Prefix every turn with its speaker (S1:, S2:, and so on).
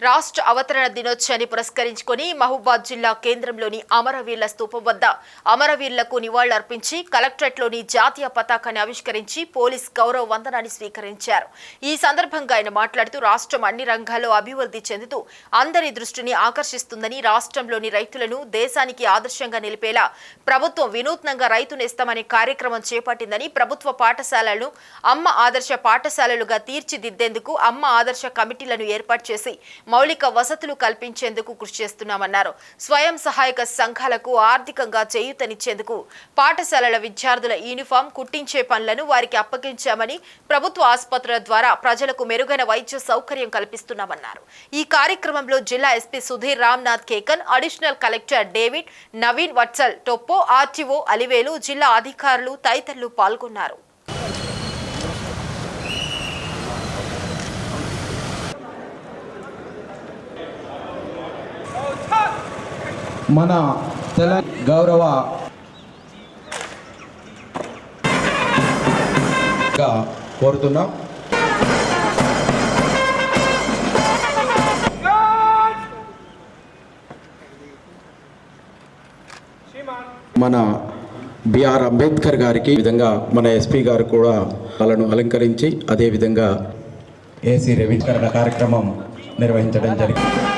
S1: రాష్ట్ర అవతరణ దినోత్సవాన్ని పురస్కరించుకొని మహబూబాద్ జిల్లా కేంద్రంలోని అమరవీరుల స్థూపం వద్ద అమరవీరులకు నివాళులర్పించి కలెక్టరేట్లోని జాతీయ పతాకాన్ని ఆవిష్కరించి పోలీస్ గౌరవ వందనాన్ని స్వీకరించారు. ఈ సందర్భంగా ఆయన మాట్లాడుతూ రాష్ట్రం అన్ని రంగాల్లో అభివృద్ధి చెందుతూ అందరి దృష్టిని ఆకర్షిస్తుందని రాష్ట్రంలోని రైతులను దేశానికి ఆదర్శంగా నిలిపేలా ప్రభుత్వం వినూత్నంగా రైతు నేస్తామనే కార్యక్రమం చేపట్టిందని ప్రభుత్వ పాఠశాలలను అమ్మ ఆదర్శ పాఠశాలలుగా తీర్చిదిద్దేందుకు అమ్మ ఆదర్శ కమిటీలను ఏర్పాటు చేసి మౌలిక వసతులు కల్పించేందుకు కృషి చేస్తున్నామన్నారు. స్వయం సహాయక సంఘాలకు ఆర్థికంగా చేయూతనిచ్చేందుకు పాఠశాలల విద్యార్థుల యూనిఫామ్ కుట్టించే పనులను వారికి అప్పగించామని ప్రభుత్వ ఆసుపత్రుల ద్వారా ప్రజలకు మెరుగైన వైద్య సౌకర్యం కల్పిస్తున్నామన్నారు. ఈ కార్యక్రమంలో జిల్లా SP Sudheer Ramnath Kekan additional collector David Naveen Vatsal Toppo RTO Aliveli జిల్లా అధికారులు తదితరులు పాల్గొన్నారు.
S2: మన తెలంగాణ గౌరవ కోరుతున్నాం. మన బిఆర్ అంబేద్కర్ గారికి విధంగా మన ఎస్పీ గారు కూడా వాళ్ళను అలంకరించి అదేవిధంగా ఏసీ రవీకరణ కార్యక్రమం నిర్వహించడం జరిగింది.